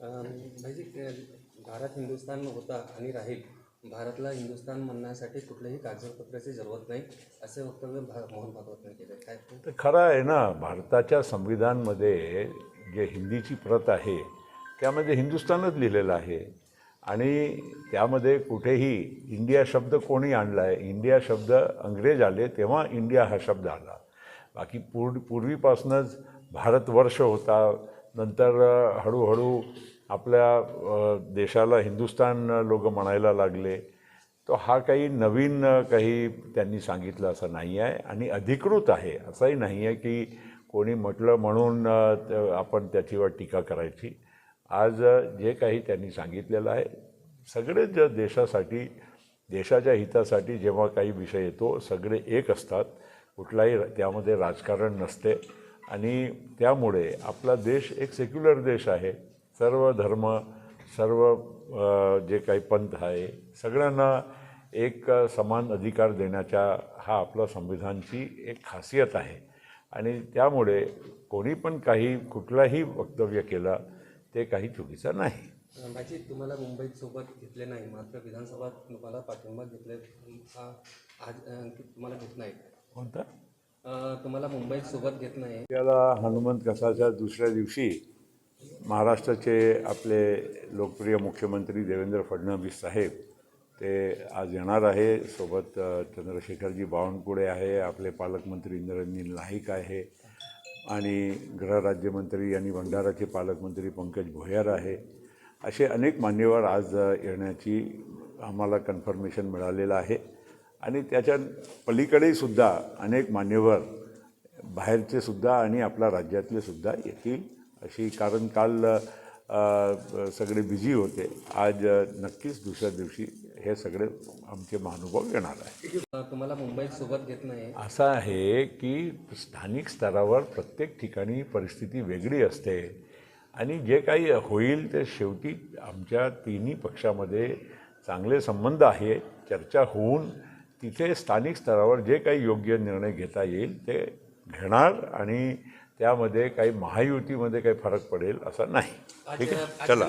भाईजी भारत हिंदुस्थान होता आणि राहील भारतला हिंदुस्थान म्हणण्यासाठी कुठल्याही कागदपत्राची जरूरत नाही असे वक्तव्य भा मोहन भागवतने केले. काय तर खरं आहे ना भारताच्या संविधानमध्ये जे हिंदीची प्रत आहे त्यामध्ये हिंदुस्थानच लिहिलेलं आहे. आणि त्यामध्ये कुठेही इंडिया शब्द कोणी आणला आहे इंडिया शब्द अंग्रेज आले तेव्हा इंडिया हा शब्द आला. बाकी पूर पूर्वीपासूनच भारतवर्ष होता नंतर हळूहळू आपल्या देशाला हिंदुस्थान लोक म्हणायला लागले तो हा काही नवीन काही त्यांनी सांगितलं असं नाही आहे आणि अधिकृत आहे. असंही नाही आहे की कोणी म्हटलं म्हणून आपण त्याच्यावर टीका करायची. आज जे काही त्यांनी सांगितलेलं आहे सगळेच ज- देशासाठी देशाच्या हितासाठी जेव्हा काही विषय येतो सगळे एक असतात. कुठलाही त्यामध्ये राजकारण नसते. आणि त्यामुळे आपला देश एक सेक्युलर देश आहे. सर्व धर्म सर्व जे काही पंथ आहे सगळ्यांना एक समान अधिकार देण्याच्या हा आपला संविधानची एक खासियत आहे. आणि त्यामुळे कोणी पण काही कुठलाही वक्तव्य केलं ते काही चुकीचं नाही. भाजी तुम्हाला मुंबईत सोबत घेतले नाही मात्र विधानसभा तुम्हाला पाठिंबा घेतले हा आज तुम्हाला घेत नाही. कोणतं? तुम्हाला मुंबईत सोबत घेत नाही. त्याला हनुमंत कसाच्या दुसऱ्या दिवशी महाराष्ट्राचे आपले लोकप्रिय मुख्यमंत्री देवेंद्र फडणवीस साहेब ते आज येणार आहे. सोबत चंद्रशेखरजी बावनकुळे आहे आपले पालकमंत्री इंद्रनील नाईक आहे आणि गृहराज्यमंत्री आणि भंडाराचे पालकमंत्री पंकज भोयर आहे. असे अनेक मान्यवर आज येण्याची आम्हाला कन्फर्मेशन मिळालेलं आहे. आणि त्याच्या पलीकडेही सुद्धा अनेक मान्यवर बाहेरचे सुद्धा आणि आपल्या राज्यातले सुद्धा येतील. अशी कारण काल सगळे बिझी होते. आज नक्कीच दुसऱ्या दिवशी हे सगळे आमचे महानुभाव येणार आहे तुम्हाला मुंबईत सोबत घेत नाही. असं आहे की स्थानिक स्तरावर प्रत्येक ठिकाणी परिस्थिती वेगळी असते. आणि जे काही होईल ते शेवटी आमच्या तिन्ही पक्षामध्ये चांगले संबंध आहे चर्चा होऊन तिथे स्थानिक स्तरावर जे काही योग्य निर्णय घेता येईल ते घेणार आणि त्यामध्ये काही महायुतीमध्ये काही फरक पडेल असं नाही ठीक आहे चला